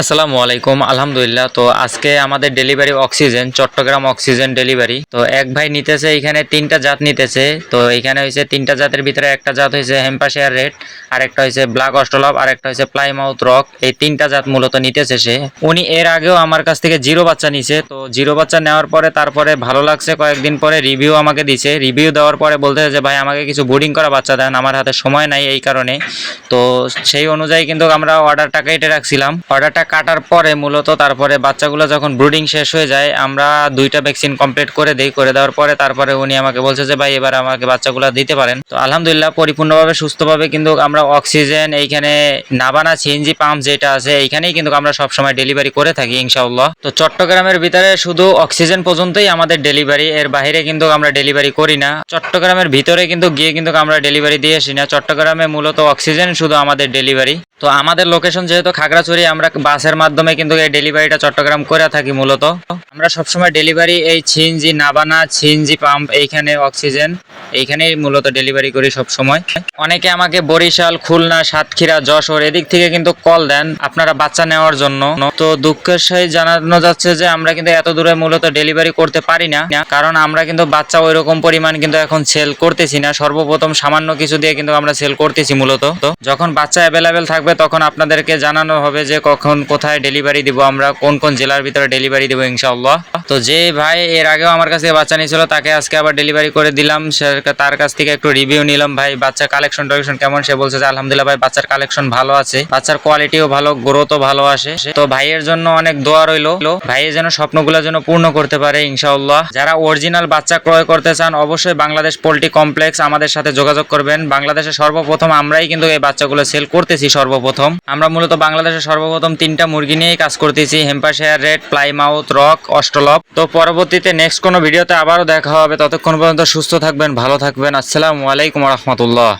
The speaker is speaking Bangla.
আসসালামু আলাইকুম, আলহামদুলিল্লাহ। তো আজকে আমাদের delivery oxygen, Chattogram oxygen delivery. তো এক ভাই নিতেছে, এখানে তিনটা জাত নিতেছে। তো এখানে হয়েছে তিনটা জাতের ভিতরে একটা জাত হয়েছে হেম্পাশিয়ার রেড আর একটা হয়েছে ব্ল্যাক অস্টলভ আর একটা হয়েছে প্লাইমাউথ রক। এই তিনটা জাত মূলত নিতেছে সে। উনি এর আগেও আমার কাছ থেকে জিরো বাচ্চা নিছে। তো জিরো বাচ্চা নেওয়ার পরে তারপরে ভালো লাগছে। কয়েকদিন পরে রিভিউ আমাকে দিছে। রিভিউ দেওয়ার পরে বলতে যে, ভাই, আমাকে কিছু বোর্ডিং করা বাচ্চা দেন। আমার হাতে সময় নাই এই কারণে। তো সেই অনুযায়ী কিন্তু আমরা অর্ডারটা কেটে রাখছিলাম। অর্ডারটা কাটার পরে মূলত তারপরে বাচ্চাগুলো যখন ব্রুডিং শেষ হয়ে যায়, আমরা দুইটা ভ্যাকসিন কমপ্লিট করে দেই, করে দেওয়ার পরে তারপরে উনি আমাকে বলছে যে, ভাই, এবার আমাকে বাচ্চাগুলো দিতে পারেন। তো আলহামদুলিল্লাহ পরিপূর্ণভাবে সুস্থভাবে কিন্তু আমরা অক্সিজেন এইখানে নাবানা সিএনজি পাম্প যেটা আছে, এইখানেই কিন্তু আমরা সবসময় ডেলিভারি করে থাকি, ইনশাআল্লাহ। তো চট্টগ্রামের ভিতরে শুধু অক্সিজেন পর্যন্তই আমাদের ডেলিভারি এর বাইরে কিন্তু আমরা ডেলিভারি করি না। চট্টগ্রামের ভিতরে কিন্তু গিয়ে কিন্তু আমরা ডেলিভারি দিয়ে আসি না। চট্টগ্রামে মূলত অক্সিজেন শুধু আমাদের ডেলিভারি তো আমাদের লোকেশন যেহেতু খাগড়াছড়ি, আমরা বাসের মাধ্যমে কিন্তু এই ডেলিভারিটা চট্টগ্রাম করে থাকি মূলত। আমরা সবসময় ডেলিভারি এই ছিনজি, নাবানা, ছিনজি পাম্প এইখানে অক্সিজেন এইখানেই মূলত ডেলিভারি করি সব সময় অনেকে আমাকে বরিশাল, খুলনা, সাতক্ষীরা, যশোর এদিক থেকে কিন্তু কল দেন আপনারা বাচ্চা নেওয়ার জন্য। তো দুঃখের সহিত জানানো যাচ্ছে যে আমরা কিন্তু এত দূরে মূলত ডেলিভারি করতে পারি না, কারণ আমরা কিন্তু বাচ্চা ওই রকম পরিমাণ কিন্তু এখন সেল করতেছি না। সর্বপ্রথম সামান্য কিছু দিয়ে কিন্তু আমরা সেল করতেছি মূলত। তো যখন বাচ্চা অ্যাভেলেবেল থাকবে তখন আপনাদেরকে জানানো হবে যে কখন কোথায় ডেলিভারি দিব, আমরা কোন কোন জেলার ভিতরে ডেলিভারি দিব ইনশাআল্লাহ। তো যে ভাই এর আগেও আমার কাছে বাচ্চা নিয়েছিল, তাকে আজকে আবার ডেলিভারি করে দিলাম। তার কাছ থেকে একটু রিভিউ নিলাম। ভাই বাচ্চার কালেকশন টালেকশন কেমন? সে বলছে যে, আলহামদুলিল্লাহ ভাই, বাচ্চার কালেকশন ভালো আছে। বাচ্চার কোয়ালিটিও ভালো গ্রোথও ভালো আসে। তো ভাইয়ের জন্য অনেক দোয়া রইল। ভাইয়ের যেন স্বপ্নগুলো যেন পূর্ণ করতে পারে ইনশাআল্লাহ। যারা অরিজিনাল বাচ্চা ক্রয় করতে চান, অবশ্যই বাংলাদেশ পোল্ট্রি কমপ্লেক্স আমাদের সাথে যোগাযোগ করবেন। বাংলাদেশে সর্বপ্রথম আমরাই কিন্তু এই বাচ্চাগুলো সেল করতেছি সর্বপ্রথম। আমরা মূলত বাংলাদেশে সর্বপ্রথম তিনটা মুরগি নিয়েই কাজ করতেছি। Hampshire red Plymouth rock Australorp তো পরবর্তীতে নেক্সট কোনো ভিডিওতে আবারও দেখা হবে। ততক্ষণ পর্যন্ত সুস্থ থাকবেন, ভালো থাকবেন। আসসালামু আলাইকুম রহমতুল্লাহ।